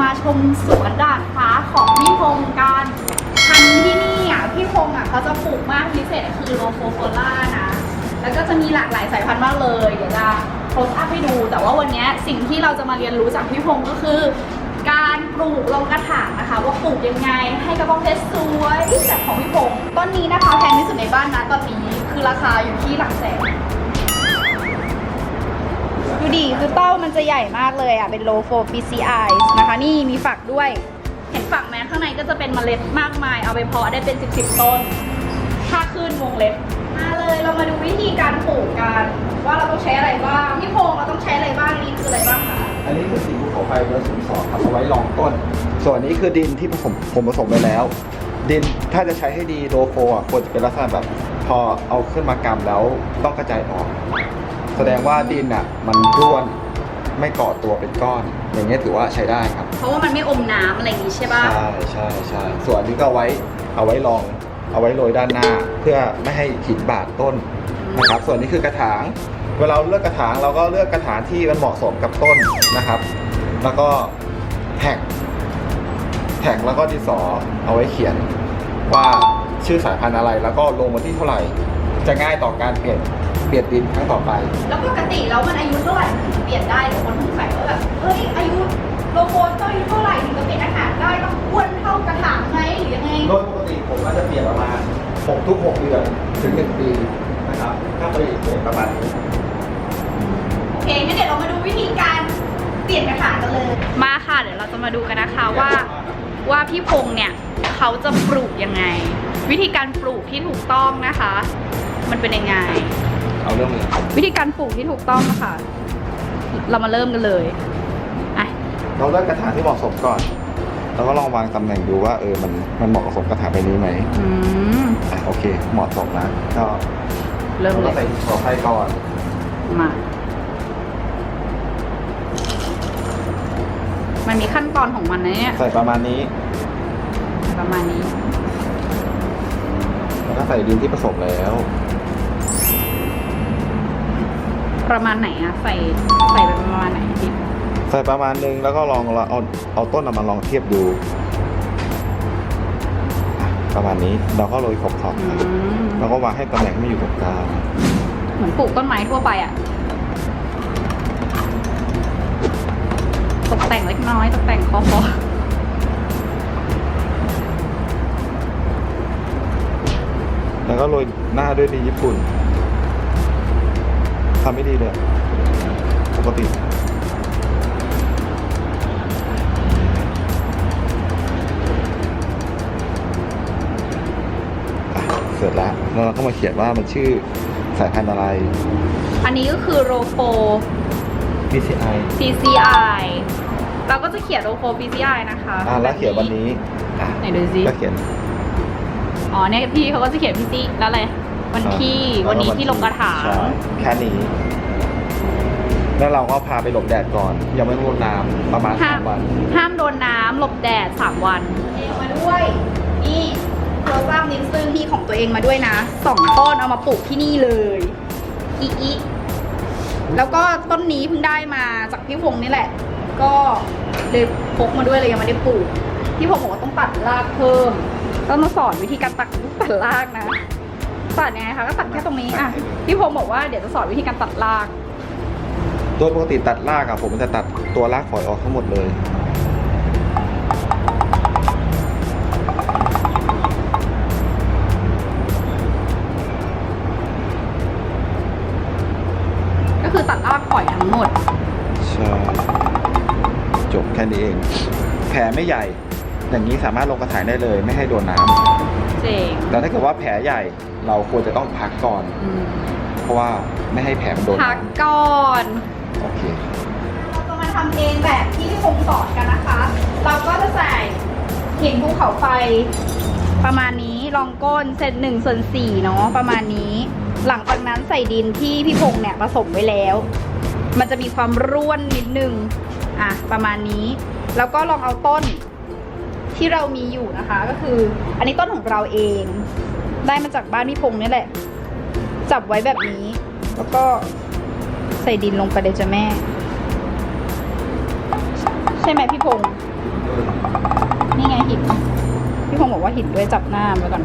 มาชมสวนดาดฟ้าของพี่พงศ์กันพันธุ์ที่นี่อะพี่พงศ์อะเขาจะปลูกมากพิเศษคือโลโฟโฟล่านะ แล้วก็จะมีหลากหลายสายพันธุ์มากเลย เดี๋ยวจะโพสต์อัพให้ดู แต่ว่าวันนี้สิ่งที่เราจะมาเรียนรู้จากพี่พงศ์ก็คือ การปลูกลงกระถางนะคะ ว่าปลูกยังไงให้กระบองเพชรสวยแบบของพี่พงศ์ต้นนี้นะคะแพงที่สุดในบ้านนะตอนนี้คือราคาอยู่ที่หลักแสน ดูดิคือเต้ามันจะใหญ่มากเลยอะ เป็น low for PCI นะคะ นี่มีฝักด้วย เห็นฝักไหมข้างในก็จะเป็นเมล็ดมากมาย เอาไปเพาะได้เป็น 10 10ต้น ถ้าขึ้นวงเล็บ มาเลยเรามาดูวิธีการปลูกกัน ว่าเราต้องใช้อะไรบ้างพี่พงษ์เราต้องใช้อะไรบ้างนี่คืออะไรบ้างคะ อันนี้คือสีภูเขาไฟเบอร์ศูนย์สองครับเอาไว้รองต้น ส่วนนนี้คือดินที่ผสมผมผสมไปแล้ว ดินถ้าจะใช้ให้ดีโลโฟอะควรจะเป็นลักษณะแบบ พอเอาขึ้นมากำแล้วต้องกระจายออก แสดงว่าดินอะมันร่วนไม่เกาะตัวเป็นก้อน อย่างเงี้ยถือว่าใช้ได้ครับ เพราะว่ามันไม่อมน้ำอะไรอย่างนี้ใช่ป่ะ ใช่ใช่ใช่ส่วนอันนี้ก็เอาไว้เอาไว้รอง เอาไว้โรยด้านหน้า เพื่อไม่ให้หินบาดต้นนะครับ ส่วนนี้คือกระถาง เวลาเราเลือกกระถางเราก็เลือกกระถางที่มันเหมาะสมกับต้นนะครับ แล้วก็แท็กแท็กแล้วก็ดินสอเอาไว้เขียนว่าชื่อสายพันธุ์อะไรแล้วก็ลงวันที่เท่าไหร่ จะง่ายต่อการเปลี่ยนเปลี่ยนดินครั้งต่อไป แล้วปกติแล้วมันอายุเท่าไหร่ถึงเปลี่ยนได้หรือคนสงสัยว่าแบบเฮ้ยอายุโลโก้ต้องอายุเท่าไหร่ถึงจะเปลี่ยนอาหารได้ต้องอ้วนเท่ากระถางไหมหรือยังไงโดยปกติผมก็จะเปลี่ยนประมาณ6ทุก6เดือนถึง1ปีนะครับถ้าไปเปลี่ยนประมาณนี้โอเคงั้นเดี๋ยวเรามาดูวิธีการเปลี่ยนกระถางกันเลย มาค่ะเดี๋ยวเราจะมาดูกันนะคะว่าว่าพี่พงษ์เนี่ยเขาจะปลูกยังไง วิธีการปลูกที่ถูกต้องนะคะ มันเป็นยังไง เอาเรื่องเลยวิธีการปลูกที่ถูกต้องนะคะเรามาเริ่มกันเลยอะเราเลือกกระถางที่เหมาะสมก่อน แล้วก็ลองวางตำแหน่งดูว่าเออมันมันเหมาะสมกระถางใบนี้ไหมอืมอะโอเค เหมาะสมนะก็เริ่มเลก็ยใส่ขอไฟก่อนมา มันมีขั้นตอนของมันนะเนี่ย ใส่ประมาณนี้ ประมาณนี้ แล้วก็ใส่ดินที่ผสมแล้ว ประมาณไหนอะใส่ใส่ไปประมาณไหนพี่ใส่ประมาณนึงแล้วก็ลองเราเอาเอาต้นเอามาลองเทียบดูอะประมาณนี้เราก็โรยขอบขอบอืมแล้วก็วางให้ตำแหน่งไม่อยู่ตรงกลางเหมือนปลูกต้นไม้ทั่วไปอะตกแต่งเล็กน้อยตกแต่งคอพอแล้วก็โรยหน้าด้วยดีญี่ปุ่น ทำไม่ดีเลย ปกติอะเสร็จแล้วแล้วเราก็มาเขียนว่ามันชื่อสายพันธุ์อะไร อันนี้ก็คือโรโฟ BCI PCI เราก็จะเขียนโรโฟ PCI นะคะอ่าแล้วเขียนวันนี้อะไหนดูซิ ก็เขียน อ๋อเนี่ยพี่เขาก็จะเขียน PC แล้วอะไร วันที่อ่าวันนี้ที่ลงกระถาง ใช่แค่นี้ แล้วเราก็พาไปหลบแดดก่อน ยังไม่รดน้ำประมาณห้าสามมวัน ห้ามโดนน้ำหลบแดด 3 วันเองมาด้วย นี่โรซ่านินซึ่งพี่ของตัวเองมาด้วยนะสองต้นเอามาปลูกที่นี่เลยอีอีแล้วก็ต้นนี้เพิ่งได้มาจากพี่พงษ์นี่แหละ ก็เลยพกมาด้วยเลยยังไม่ได้ปลูก พี่พงษ์บอกว่าต้องตัดรากเพิ่ม ต้องมาสอนวิธีการตัดตัดรากนะ ตัดยังไงคะก็ตัดแค่ตรงนี้อะพี่พงษ์บอกว่าเดี๋ยวจะสอนวิธีการตัดราก โดยปกติตัดรากอะผมจะตัดตัวรากฝอยออกทั้งหมดเลย ก็คือตัดรากปล่อยทั้งหมด ใช่จบแค่นี้เอง แผลไม่ใหญ่ อย่างนี้สามารถลงกระถางได้เลย ไม่ให้โดนน้ำเจ๋ง แต่ถ้าเกิดว่าแผลใหญ่ เราควรจะต้องพักก่อนอืมเพราะว่าไม่ให้แผลมันโดนพักก่อน โอเค เราจะมาทำเองแบบที่พี่พงศ์สอนกันนะคะ เราก็จะใส่หินภูเขาไฟ ประมาณนี้รองก้นเซนหนึ่งส่วนสี่เนาะประมาณนี้ หลังจากนั้นใส่ดินที่พี่พงศ์เนี่ยผสมไว้แล้ว มันจะมีความร่วนนิดนึงอะประมาณนี้ แล้วก็ลองเอาต้นที่เรามีอยู่นะคะ ก็คือ อันนี้ต้นของเราเอง ได้มาจากบ้านพี่พงศ์นี่แหละ จับไว้แบบนี้ แล้วก็ใส่ดินลงไปเลยจ้ะแม่ ใช่ไหมพี่พงศ์นี่ไงหินพี่พงษ์บอกว่าหินด้วยจับหน้าไว้ก่อน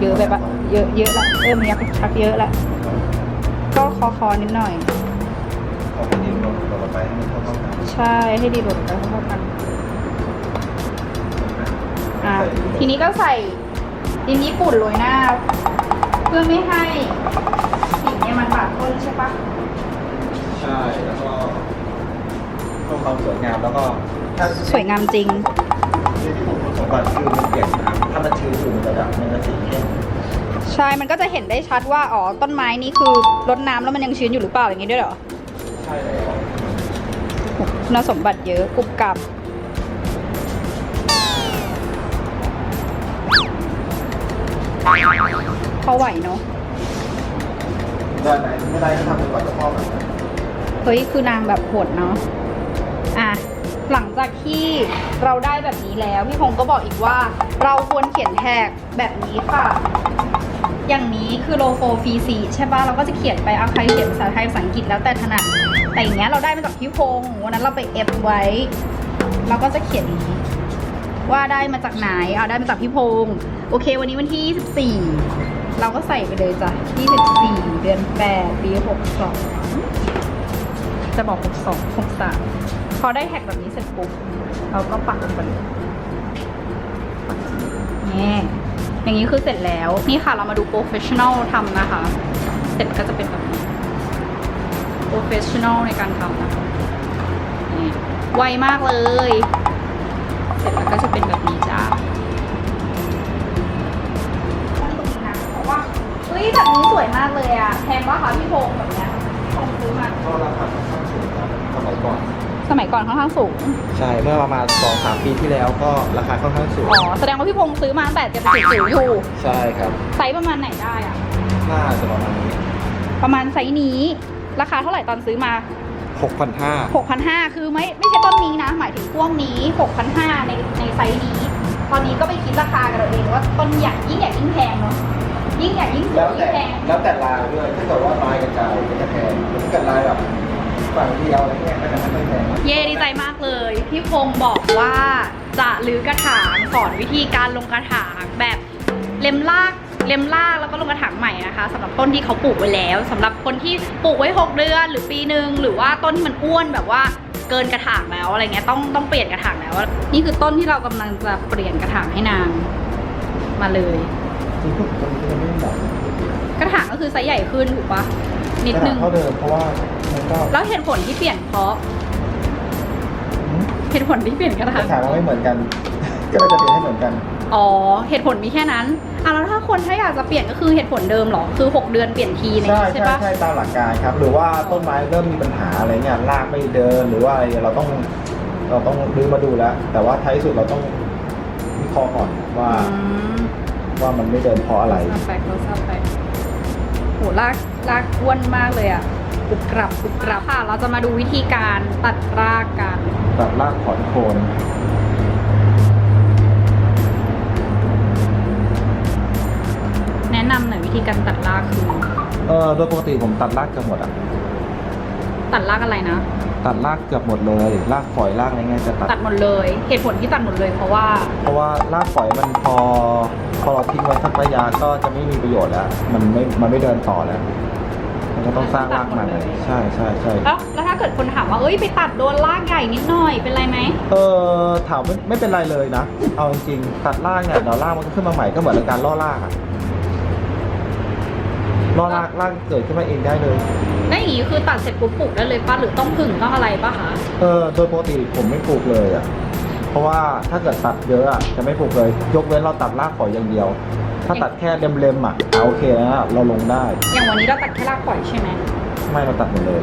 เยอะไปปะเยอะเยอะละเริ่มเนี้ยชักเยอะละก็คอคอนิดหน่อยใช่ให้ดีหลดไปเท่ากันอะทีนี้ก็ใส่ ดินญี่ปุ่นโรยหน้า เพื่อไม่ให้หินเนี่ยมันบาดก้นใช่ปะใช่แล้วก็เพิ่มความสวยงามแล้วก็ถ้าสวยงามจริง ที่ผมสมบัติคือมันเปลี่ยนน้ำถ้ามันชื้นอยู่มันจะแบบมันจะสีเข้มใช่ มันก็จะเห็นได้ชัดว่า อ๋อ ต้นไม้นี้คือรดน้ำแล้วมันยังชื้นอยู่หรือเปล่าอย่างนี้ด้วยเหรอ ใช่แล้ว คุณสมบัติเยอะกรุบกรับ พอไหวเนาะได้ไหมไม่ได้ก็ทำเป็นก่อนจะพ่อแบบนั้นเฮ้ยคือนางแบบโหดเนาะอะหลังจากที่เราได้แบบนี้แล้วพี่พงศ์ก็บอกอีกว่า เราควรเขียนแท็กแบบนี้ค่ะ อย่างนี้คือโลโฟฟีซีใช่ปะเราก็จะเขียนไปเอาใครเขียนภาษาไทยภาษาอังกฤษแล้วแต่ถนัดแต่อย่างเงี้ยเราได้มาจากพี่พงศ์วันนั้นเราไปเอฟไว้ เราก็จะเขียนอย่างนี้ ว่าได้มาจากไหนเอาได้มาจากพี่พงศ์โอเค วันนี้วันที่ 24 เราก็ใส่ไปเลยจ้ะ 24 เดือน 8 ปี 62 จะบอก 62 63 พอได้แท็กแบบนี้เสร็จปุ๊บ เราก็ปักลงไปเลยนี่อย่างนี้คือเสร็จแล้ว นี่ค่ะเรามาดูโปรเฟชชั่นอลทำนะคะ เสร็จก็จะเป็นแบบนี้โปรเฟชชั่นอลในการทำนะคะนี่ไวมากเลย ร็จแล้วก็จะเป็นแบบนี้จ้าเพราะว่าเฮ้ยแบบนี้สวยมากเลยอะแพงปะคะพี่พงษ์แบบเนี้ยพี่พงษ์ซื้อมาก็ราคาค่อนข้างสูงครับสมัยก่อน สมัยก่อนค่อนข้างสูง ใช่เมื่อประมาณสองสามปีที่แล้วก็ราคาค่อนข้างสูงอ๋อแสดงว่าพี่พงษ์ซื้อมาตั้งแต่จะเป็นจิ๋วๆอยู่ใช่ครับไซส์ประมาณไหนได้อะน่าจะประมาณนี้ประมาณไซส์นี้ ราคาเท่าไหร่ตอนซื้อมา หกพันห้า6,500 คือไม่ไม่ใช่ต้นนี้นะ หมายถึงพ่วงนี้ 6,500 ในในไซส์นี้ ตอนนี้ก็ไปคิดราคากันเราเองว่าต้นใหญ่ยิ่งใหญ่ยิ่งแพงเนาะ ยิ่งใหญ่ยิ่งสวแล้ยวยิ่แต่งแพง แล้วแต่ลายด้วยถ้าเกิดว่าลายกระจายก็จะแพงแต่ถ้าเกิดลายแบบฝั่งเดียวอะไรเงี้ยก็จะไม่ค่อยแพง เย่ดีใจมากเลยพี่พงศ์บอกว่าจะรื้อกระถางสอนวิธีการลงกระถางแบบเล็มราก เล็มรากแล้วก็ลงกระถางใหม่นะคะสำหรับต้นที่เขาปลูกไว้แล้วสำหรับคนที่ปลูกไว้ 6 เดือน หรือปีหนึ่งหรือว่าต้นที่มันอ้วนแบบว่าเกินกระถางแล้วอะไรเงี้ยต้องต้องเปลี่ยนกระถางแล้ว นี่คือต้นที่เรากำลังจะเปลี่ยนกระถางให้นางมาเลยจริงๆพวกตัวนี้ก็ไม่ได้แบบกระถางก็คือไซส์ใหญ่ขึ้นถูกปะนิดนึงเท่าเดิมเพราะว่ามันก็แล้วเหตุผลที่เปลี่ยนเพราะเหตุผลที่เปลี่ยนกระกถางระถางเราไม่เหมือนกัน ก็เลยจะเปลี่ยนให้เหมือนกัน อ๋อ เหตุผลมีแค่นั้นอะแล้วถ้าคนถ้าอยากจะเปลี่ยนก็คือเหตุผลเดิมเหรอ คือ 6 เดือนเปลี่ยนทีอะไรอย่างใช่งี้ใช่ใช่ปะ ใช่ตามหลักการครับ หรือว่าต้นไม้เริ่มมีปัญหาอะไรเงี้ยรากไม่เดินหรือว่าอะไรเราต้องเราต้องรื้อมาดูแล้ว แต่ว่าท้ายสุดเราต้องวิเคราะห์ก่อนว่าอืมว่ามันไม่เดินเพราะอะไรเราทราบไปเราทราบไปโหลากลากอ้วนมากเลยอะกรุบกรับกรุบกรับค่ะ เราจะมาดูวิธีการตัดรากกัน ตัดรากถอนโคน การตัดรากคือ เออโดยปกติผมตัดรากเกือบหมดอะ ตัดรากอะไรนะ ตัดรากเกือบหมดเลยรากฝอยรากอะไรเงี้ยจะตัด ตัดหมดเลย เหตุผลที่ตัดหมดเลยเพราะว่า เพราะว่ารากฝอยมันพอพอเราทิ้งไว้สักระยะก็จะไม่มีประโยชน์แล้ว มันไม่ มันไม่เดินต่อแล้ว มันก็ต้องสร้างรากใหม่ตัดหมดเลย ใช่ใช่ใช่ แล้วแล้วถ้าเกิดคนถามว่า เอ้ยไปตัดโดนรากใหญ่นิดหน่อยเป็นไรไหม เออถามไม่ไม่เป็นไรเลยนะ เอาจริงๆตัดรากเนี่ยเดี๋ยวรากมันก็ขึ้นมาใหม่ก็เหมือนการล่อรากอะ ล่อรากรากเกิดขึ้นมาเองได้เลย แล้วอย่างนี้คือตัดเสร็จปุ๊บปลูกได้เลยป่ะหรือต้องผึ่งต้องอะไรป่ะคะเออโดยปกติผมไม่ปลูกเลยอะ เพราะว่าถ้าเกิดตัดเยอะอะจะไม่ปลูกเลย ยกเว้นเราตัดรากฝอยอย่างเดียว ถ้าตัดแค่เล็มๆอะอะโอเคนะเราลงได้ อย่างวันนี้เราตัดแค่รากปล่อยใช่ไหมไม่เราตัดหมดเลย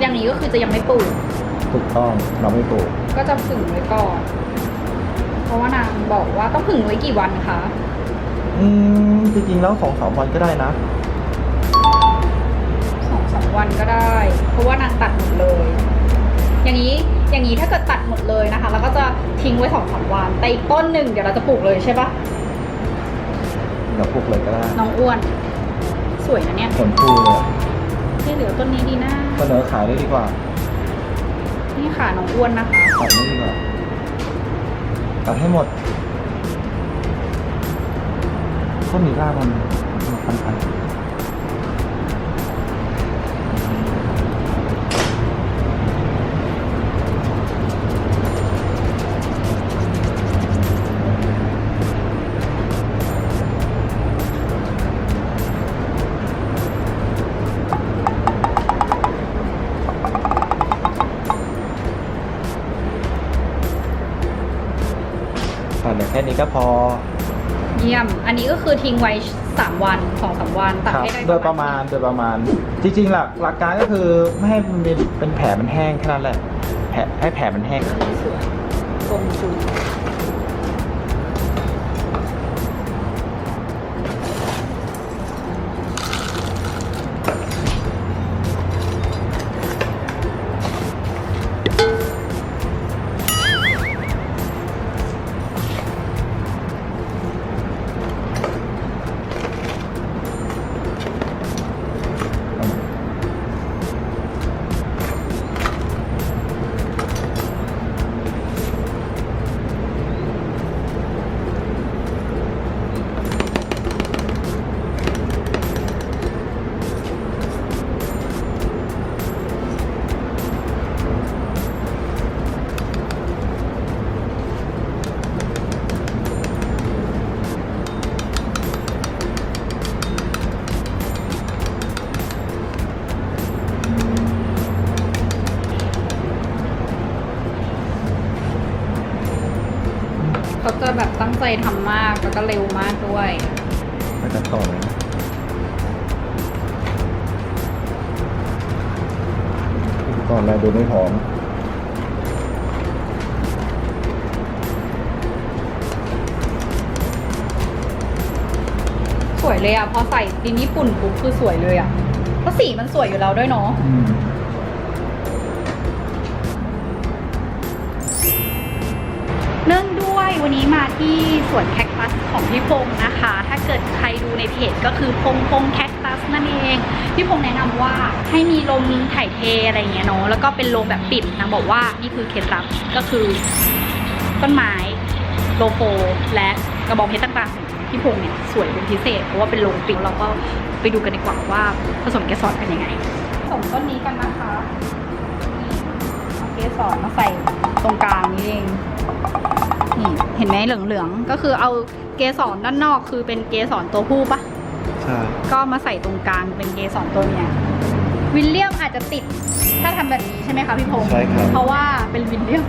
อย่างนี้ก็คือจะยังไม่ปลูกถูกต้องเราไม่ปลูกก็จะผึ่งไว้ก่อน เพราะว่านางบอกว่าต้องผึ่งไว้กี่วันคะ อืมจริงๆแล้วสองสามวันก็ได้นะสองสาม วันก็ได้ เพราะว่านางตัดหมดเลย อย่างนี้อย่างนี้ถ้าเกิดตัดหมดเลยนะคะ แล้วก็จะทิ้งไว้สองสามวันแต่อีกต้นหนึ่งเดี๋ยวเราจะปลูกเลยใช่ปะเราปลูกเลยก็ได้น้องอ้วน สวยนะเนี่ยผลพูเลยอะที่เหลือต้นนี้ดีนะเสนอขายได้ดีกว่า นี่ค่ะน้องอ้วนนะคะขายไม่ดีกว่าตัดให้หมดต้นหนีรากมันมันพันๆ ก็พอ เยี่ยม อันนี้ก็คือทิ้งไว้สามวันสองสามวันตัดครับให้ได้โดยประมาณโดยประมาณ จริงๆ หลักหลักการก็คือไม่ให้มันเป็นเป็นแผลมันแห้งแค่นั้นแหละแผลให้แผลมันแห้ง สวยตรงจุด ใจทำมากแล้วก็เร็วมากด้วยไปกันต่อเลยนะก่อนอะไรดูไม่พร้อมสวยเลยอะพอใส่ดินญี่ปุ่นปุ๊บคือสวยเลยอะเพราะสีมันสวยอยู่แล้วด้วยเนาะอืมเนื่องด้ วันนี้มาที่สวนแคคตัสของพี่พงษ์นะคะ ถ้าเกิดใครดูในเพจก็คือพงพงแคคตัสนั่นเอง พี่พงษ์แนะนำว่าให้มีลมถ่ายเทอะไรเงี้ยเนาะแล้วก็เป็นลมแบบปิดนางบอกว่านี่คือเคล็ดลับก็คือต้นไม้โลโฟและกระบองเพชรต่างๆพี่พงษ์เนี่ยสวยเป็นพิเศษ เพราะว่าเป็นโรงปิดเราก็ไปดูกันดีกว่าว่าผสมเกสรเป็นยังไงผสมต้นนี้กันนะคะเอาเกสรมาใส่ตรงกลางนี่เอง นี่เห็นไหมเหลืองๆก็คือเอาเกสรด้านนอกคือเป็นเกสรตัวผู้ปะใช่ก็มาใส่ตรงกลางเป็นเกสรตัวเมียวิลเลียมอาจจะติดถ้าทำแบบนี้ใช่ไหมคะพี่พงษ์ใช่ครับเพราะว่าเป็นวิลเลียม